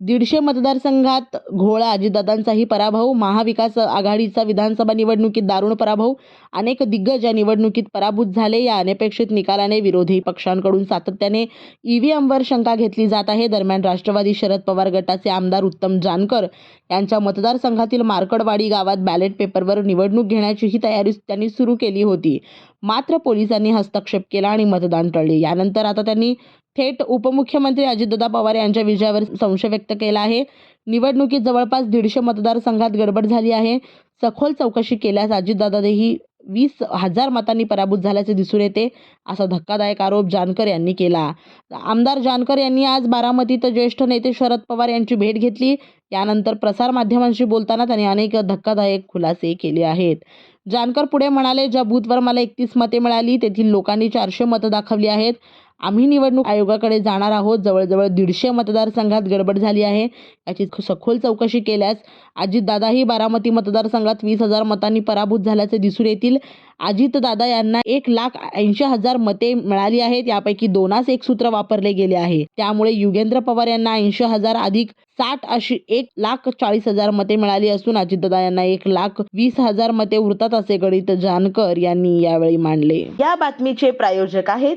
दीडशे मतदारसंघात घोळा अजितदादांचाही पराभव महाविकास आघाडीचा विधानसभा निवडणुकीत दारुण पराभव अनेक दिग्गज या निवडणुकीत पराभूत झाले. या अनपेक्षित निकालाने विरोधी पक्षांकडून सातत्याने ईव्हीएमवर शंका घेतली जात आहे. दरम्यान राष्ट्रवादी शरद पवार गटाचे आमदार उत्तम जानकर यांच्या मतदारसंघातील मार्कडवाडी गावात बॅलेट पेपरवर निवडणूक घेण्याचीही तयारी त्यांनी सुरू केली होती. मात्र पोलिसांनी हस्तक्षेप केला आणि मतदान टळले. यानंतर आता त्यांनी थेट उपमुख्यमंत्री अजितदादा पवार यांच्या विजयावर संशय व्यक्त केला आहे. निवडणुकीत जवळपास दीडशे मतदारसंघात गडबड झाली आहे. सखोल चौकशी केल्यास अजितदादाही वीस हजार मतांनी पराभूत झाल्याचे दिसून येते असा धक्कादायक आरोप जानकर यांनी केला. आमदार जानकर यांनी आज बारामतीत ज्येष्ठ नेते शरद पवार यांची भेट घेतली. यानंतर प्रसारमाध्यमांशी बोलताना त्यांनी अनेक धक्कादायक खुलासे केले आहेत. जानकर पुढे म्हणाले ज्या बूथवर मला एकतीस मते मिळाली तेथील लोकांनी चारशे मतं दाखवली आहेत. आम्ही निवडणूक आयोगाकडे जाणार आहोत. जवळजवळ दीडशे मतदारसंघात गडबड झाली आहे. याची सखोल चौकशी केल्यास अजितदादाही बारामती मतदारसंघात वीस हजार मतांनी पराभूत झाल्याचे दिसून येतील. अजितदादा यांना एक लाख ऐंशी हजार मते मिळाली आहेत. यापैकी दोनास एक सूत्र वापरले गेले आहे. त्यामुळे युगेंद्र पवार यांना ऐंशी हजार अधिक साठ अशी एक लाख चाळीस हजार मते मिळाली असून अजितदादा यांना एक लाख वीस हजार मते उरतात असे गणित जानकर यांनी यावेळी मांडले. या बातमीचे प्रायोजक आहेत